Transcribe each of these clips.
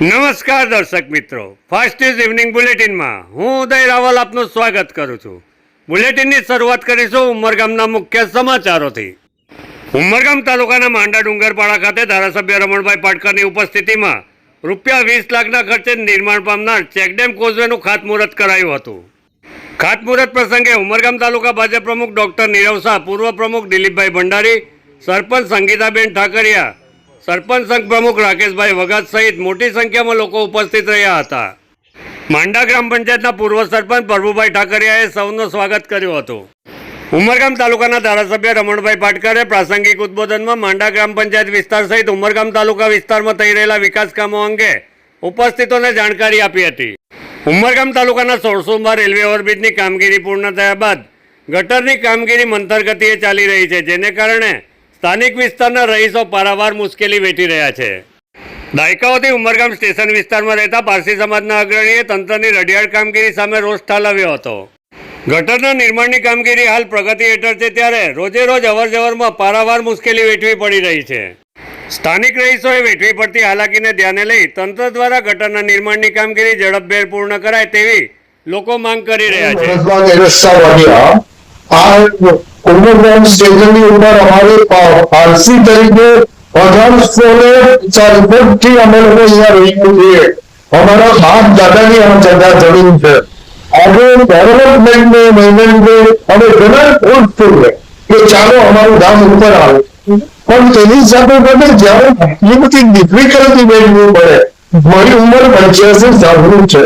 નમસ્કાર દર્શક મિત્રો. ફાસ્ટ ન્યૂઝ ઇવનિંગ બુલેટિનમાં હું ઉદય રાવલ આપનું સ્વાગત કરું છું. બુલેટિનની શરૂઆત કરીશું ઉમરગામના મુખ્ય સમાચારોથી. ઉમરગામ તાલુકાના માંડા ડુંગરપાડા ખાતે ધારાસભ્ય રમણભાઈ પાટકરની ઉપસ્થિતિમાં રૂપિયા વીસ લાખના ખર્ચે નિર્માણ પામનાર ચેકડેમ કોઝવેનું ખાતમુહૂર્ત કરાયું હતું. ખાતમુહૂર્ત પ્રસંગે ઉમરગામ તાલુકા ભાજપ પ્રમુખ ડોક્ટર નીરવ શાહ, પૂર્વ પ્રમુખ દિલીપભાઈ ભંડારી, સરપંચ સંગીતાબેન ઠાકરિયા સરપંચ સંઘ પ્રમુખ રાકેશભાઈ વગત સહિત મોટી સંખ્યામાં લોકો ઉપસ્થિત રહ્યા હતા. માંડા ગ્રામ પંચાયતના પૂર્વ સરપંચ પ્રભુભાઈ ઠાકરિયાએ સૌનું સ્વાગત કર્યું હતું. ઉમરગામ તાલુકાના ધારાસભ્ય રમણભાઈ પાટકરે પ્રાસંગિક ઉદ્બોધનમાં માંડા ગ્રામ પંચાયત વિસ્તાર સહિત ઉમરગામ તાલુકા વિસ્તારમાં થઈ રહેલા વિકાસ કામો અંગે ઉપસ્થિતોને જાણકારી આપી હતી. ઉમરગામ તાલુકાના સોળસોમાં રેલવે ઓવરબ્રિજની કામગીરી પૂર્ણ થયા બાદ ગટરની કામગીરી મંથર ગતિએ ચાલી રહી છે, જેને કારણે સ્થાનિક વિસ્તારના રહીશો પારાવાર મુશ્કેલી વેઠી રહ્યા છે. દાયકાઓથી ઉમરગામ સ્ટેશન વિસ્તારમાં રહેતા પારસી સમાજના અગ્રણીએ તંત્રની રડિયાળ કામગીરી સામે રોષ ઠાલવ્યો હતો. ગટરના નિર્માણની કામગીરી હાલ પ્રગતિ હેઠળ છે ત્યારે રોજે રોજ અવરજવરમાં પારાવાર મુશ્કેલી વેઠવી પડી રહી છે. સ્થાનિક રહીશોએ વેઠવી પડતી હાલાકીને ધ્યાને લઈ તંત્ર દ્વારા ગટરના નિર્માણની કામગીરી ઝડપભેર પૂર્ણ કરાય તેવી લોકો માંગ કરી રહ્યા છે. ઉપર અમારે પારસી તરીકે અમારા જમીન છે. આજે ફોર્સ છે કે ચાલો અમારું ધામ ઉપર આવે. પણ તેની સાથે સાથે જ્યારે એટલી બધી ડિફિકલ્ટી મેળવવી પડે મારી ઉંમર પંચ્યાસી સાલની છે.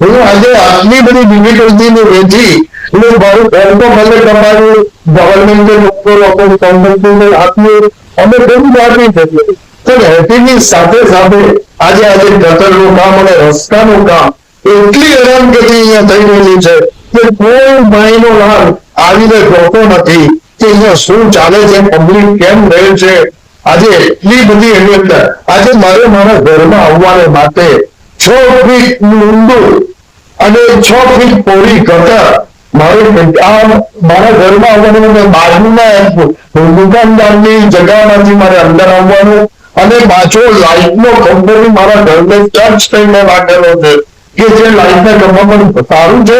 હું આજે આટલી બધી ડિફિકલ્ટીને વેઠી હું મારું ઘર તો ભલે તમારું ગવર્મેન્ટે લોકો લોકો સંબંધીને આપ્યું અમે બધું આપી શકીએ પણ હેપીની સાથે સાથે આજે આજે ગટરનું કામ અને રસ્તાનું કામ એટલી હેરાનગતિ અહીંયા થઈ રહેલી છે કે કોઈ માહિનો લાલ આવીને જોતો નથી કે અહીંયા શું ચાલે છે પબ્લિક કેમ રહે છે. આજે એટલી બધી એવી આજે મારે મારા ઘરમાં આવવાને માટે છ ફીટ ઊંડું અને છ ફીટ પોરી ગટર મારે મારા ઘરમાં આવવાનું બાજુમાં દુકાનદારની જગામાંથી મારે અંદર આવવાનું. અને પાછો લાઈટનો ખંભો મારા ઘરને ટચ થઈને લાગેલો છે. કે જે લાઈટના ખંભા પર સારું છે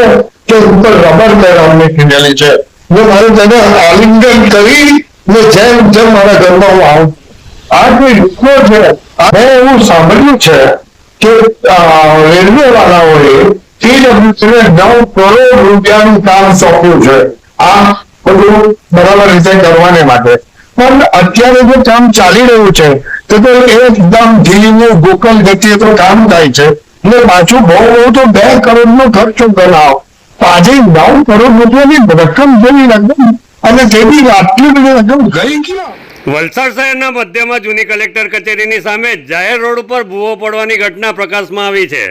કે ઉપર રબર લગાવીને કીધેલી છે. ને મારે તેને આલિંગન કરી ને જેમ જેમ મારા ઘરમાં હું આવું આ જે લોકો છે મેં એવું સાંભળ્યું છે કે રેલવે વાળાઓએ TWC નવ કરોડ રૂપિયાનું કામ સોંપ્યું છે. આ બધું બરાબર રીતે કરવાને માટે. પણ અત્યારે જે કામ ચાલી રહ્યું છે, તો તો એકદમ ધીમું ગોકલ ગતિએ તો કામ થાય છે. ને પાછું બહુ બહુ તો બે કરોડનો ખર્ચો કરાવ. આજે નવ કરોડ રૂપિયાની રકમ જેવી રકમ અને તેની આટલી બધી રકમ ગઈ ક્યાં? વલસાડ શહેરના મધ્યમાં જૂની કલેક્ટર કચેરીની સામે જાહેર રોડ ઉપર ભૂવો પડવાની ઘટના પ્રકાશમાં આવી છે.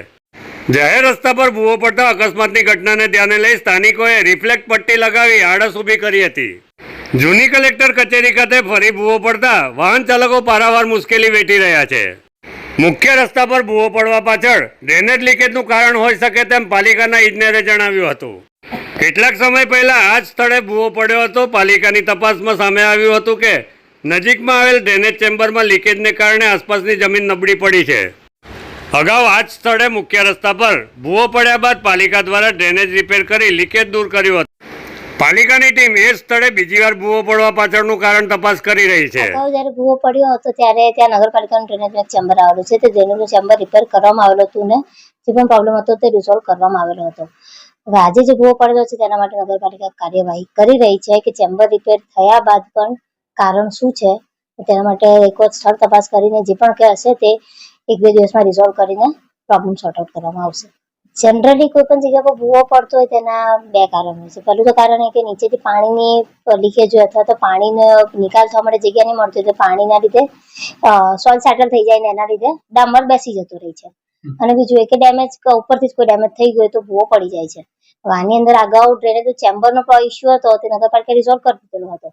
જાહેર રસ્તા પર ભૂવો પડતા અકસ્માતની ઘટનાને ધ્યાને લઈ સ્થાનિકોએ રિફ્લેક્ટ પટ્ટી લગાવી આડસ ઊભી કરી હતી. જૂની કલેક્ટર કચેરી ખાતે ફરી ભૂવો પડતા વાહન ચાલકો પારાવાર મુશ્કેલી વેઠી રહ્યા છે. મુખ્ય રસ્તા પર ભૂવો પડવા પાછળ ડ્રેનેજ લીકેજનું કારણ હોઈ શકે તેમ પાલિકાના ઇજનેરે જણાવ્યું હતું. કેટલાક સમય પહેલા આ જ સ્થળે ભૂવો પડ્યો હતો. પાલિકાની તપાસમાં સામે આવ્યું હતું કે નજીકમાં આવેલ ડ્રેનેજ ચેમ્બરમાં લીકેજને કારણે આસપાસની જમીન નબળી પડી છે. અગાઉ આ જ સ્થળે મુખ્ય રસ્તા પર ભૂવો પડ્યા બાદ પાલિકા દ્વારા ડ્રેનેજ રિપેર કરી લીકેજ દૂર કર્યું હતું. પાલિકાની ટીમ એ સ્થળે બીજી વાર ભૂવો પડવા પાછળનું કારણ તપાસ કરી રહી છે. અગાઉ જ્યારે ભૂવો પડ્યો હતો ત્યારે ત્યાં નગરપાલિકાનું ડ્રેનેજનું ચેમ્બર આવેલું છે. તે ડ્રેનેજનું ચેમ્બર રિપેર કરવામાં આવેલું હતું ને જે પણ પ્રોબ્લેમ હતો તે રિઝોલ્વ કરવામાં આવેલો હતો. હવે આજે જે ભૂવો પડેલો છે તેના માટે નગરપાલિકા કાર્યવાહી કરી રહી છે કે ચેમ્બર રિપેર થયા બાદ પણ કારણ શું છે? તેના માટે એક સ્થળ તપાસ કરીને જે પણ કે હશે તે એક બે દિવસમાં રિઝોલ્વ કરીને પ્રોબ્લેમ સોર્ટ આઉટ કરવામાં આવશે. જનરલી કોઈ પણ જગ્યા પર ભૂવો પડતો હોય તેના બે કારણ હોય છે. પહેલું તો કારણ એ કે નીચેથી પાણીની લીકેજ હોય અથવા તો પાણીનો નિકાલ થવા માટે જગ્યા નહીં મળતી હોય તો પાણીના લીધે સોલ સેટલ થઈ જાય ને એના લીધે ડામર બેસી જતું રહે છે. અને બીજું એ કે ડેમેજ ઉપરથી જ કોઈ ડેમેજ થઈ ગયું હોય તો ભૂવો પડી જાય છે. આની અંદર અગાઉ ડ્રેનેજ ચેમ્બરનો ઇસ્યુ હતો તે નગરપાલિકા રિઝોલ્વ કરી દીધેલો હતો.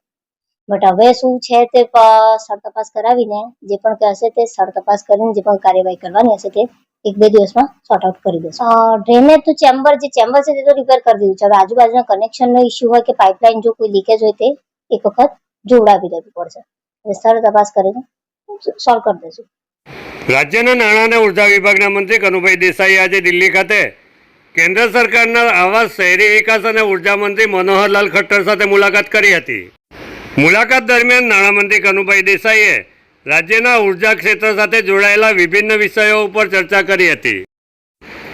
બટ હવે શું છે તે સ્થળ તપાસ કરાવીને જે પણ હશે તે સ્થળ તપાસ કરીને જે પણ કાર્યવાહી કરવાની હશે તે એક બે દિવસમાં સોર્ટ આઉટ કરી દેશે. ડ્રેનેજ તો ચેમ્બર જે ચેમ્બર છે તે તો રિપેર કરી દીધું છે. હવે આજુબાજુના કનેક્શનનો ઇસ્યુ હોય કે પાઇપલાઇન જો કોઈ લીકેજ હોય તે એક વખત જોડાવી દેવી પડશે. સ્થળ તપાસ કરીને સોલ્વ કરી દેશું. રાજ્યના નાણાં અને ઊર્જા વિભાગના મંત્રી કનુભાઈ દેસાઈ આજે દિલ્હી ખાતે કેન્દ્ર સરકારના આવાસ શહેરી વિકાસ અને ઊર્જા મંત્રી મનોહરલાલ ખટ્ટર સાથે મુલાકાત કરી હતી. મુલાકાત દરમિયાન નાણામંત્રી કનુભાઈ દેસાઈએ રાજ્યના ઊર્જા ક્ષેત્ર સાથે જોડાયેલા વિભિન્ન વિષયો ઉપર ચર્ચા કરી હતી.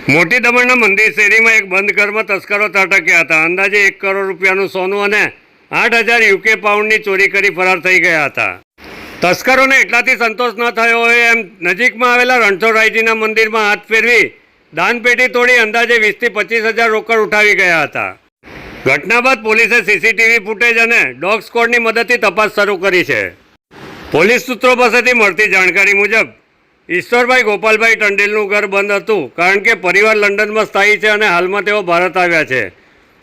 મોટી દમણના મંદિર શેરીમાં એક બંધ ઘરમાં તસ્કરો ત્રાટક્યા હતા. અંદાજે એક કરોડ રૂપિયાનું સોનું અને આઠ હજાર યુકે પાઉન્ડની ચોરી કરી ફરાર થઈ ગયા હતા. તસ્કરોને એટલાથી સંતોષ ન થયો હોય એમ નજીકમાં આવેલા રણછોડરાયજીના મંદિરમાં હાથ ફેરવી દાનપેટી તોડી અંદાજે વીસથી પચીસ હજાર રોકડ ઉઠાવી ગયા હતા. ઘટના બાદ પોલીસે સીસીટીવી ફૂટેજ અને ડોગ સ્કોડની મદદથી તપાસ શરૂ કરી છે. પોલીસ સૂત્રો પાસેથી મળતી જાણકારી મુજબ, ઈશ્વરભાઈ ગોપાલભાઈ ટંડેલનું ઘર બંધ હતું કારણ કે પરિવાર લંડનમાં સ્થાયી છે અને હાલમાં તેઓ ભારત આવ્યા છે.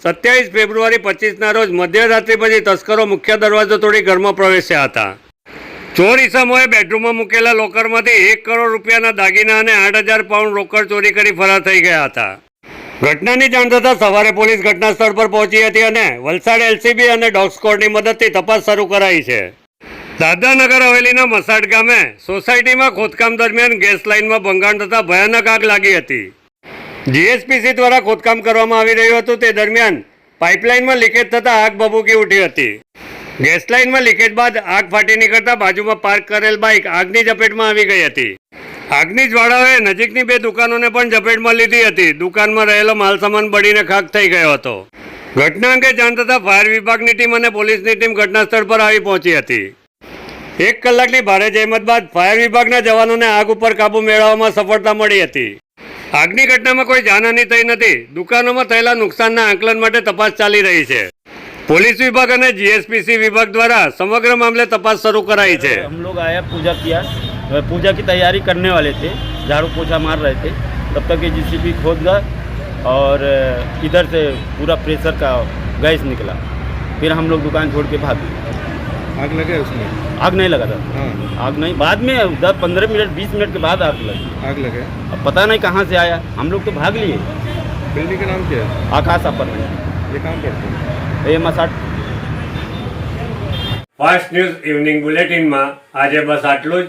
સત્યાવીસ ફેબ્રુઆરી પચીસના રોજ મધ્યરાત્રિ પછી તસ્કરો મુખ્ય દરવાજો તોડી ઘરમાં પ્રવેશ્યા હતા. ચોર ઈસમોએ બેડરૂમમાં મૂકેલા લોકરમાંથી એક કરોડ રૂપિયાના દાગીના અને આઠ હજાર પાઉન્ડ રોકડ ચોરી કરી ફરાર થઈ ગયા હતા. ઘટનાની જાણ થતાં સવારે પોલીસ ઘટના સ્થળ પર પહોંચી હતી અને વલસાડ એલસીબી અને ડોગ સ્કોડની મદદથી તપાસ શરૂ કરાઈ છે. દાદાનગર હવેલીના મસાડ ગામે સોસાયટીમાં ખોદકામ દરમિયાન ગેસ લાઇનમાં ભંગાણ થતાં ભયાનક આગ લાગી હતી. જીએસપીસી દ્વારા ખોદકામ કરવામાં આવી રહ્યું હતું તે દરમિયાન પાઇપલાઇનમાં લીકેજ થતાં આગ ભભૂકી ઉઠી હતી. ગેસ લાઇનમાં લીકેજ બાદ આગ ફાટી નીકળતા બાજુમાં પાર્ક કરેલ બાઇક આગની ઝપેટમાં આવી ગઈ હતી. આગની જ્વાળાઓએ નજીકની બે દુકાનોને પણ ઝપેટમાં લીધી હતી. દુકાનમાં રહેલો માલસામાન બળીને ખાખ થઈ ગયો હતો. ઘટના અંગે જાણ થતાં ફાયર વિભાગની ટીમ અને પોલીસની ટીમ ઘટનાસ્થળ પર આવી પહોંચી હતી. એક કલાકની ભારે જહેમત બાદ ફાયર વિભાગના જવાનોને આગ ઉપર કાબુ મેળવવામાં સફળતા મળી હતી. આગની ઘટનામાં કોઈ જાનહાની થઈ નથી. દુકાનોમાં થયેલા નુકસાનના આંકલન માટે તપાસ ચાલી રહી છે. પોલીસ વિભાગ અને જીએસપીસી વિભાગ દ્વારા સમગ્ર મામલે તપાસ શરૂ કરાઈ છે. હમ લોગ આયા પૂજા કિયા. पूजा की तैयारी करने वाले थे झाड़ू पोछा मार रहे थे तब तक ये जीसीबी खोद गया और अ, इधर से पूरा प्रेशर का गैस निकला फिर हम लोग दुकान छोड़ के भाग गए आग लगे उसमें आग नहीं लगा था हाँ आग नहीं बाद में दस पंद्रह मिनट बीस मिनट के बाद आग लगी आग लगे अब पता नहीं कहाँ से आया हम लोग तो भाग लिए बिल्डिंग का नाम क्या है आकाश अपार्टमेंट ये काम करते हैं ये मसाट ફાસ્ટ ન્યૂઝ ઇવનિંગ બુલેટિનમાં આજે બસ આટલું જ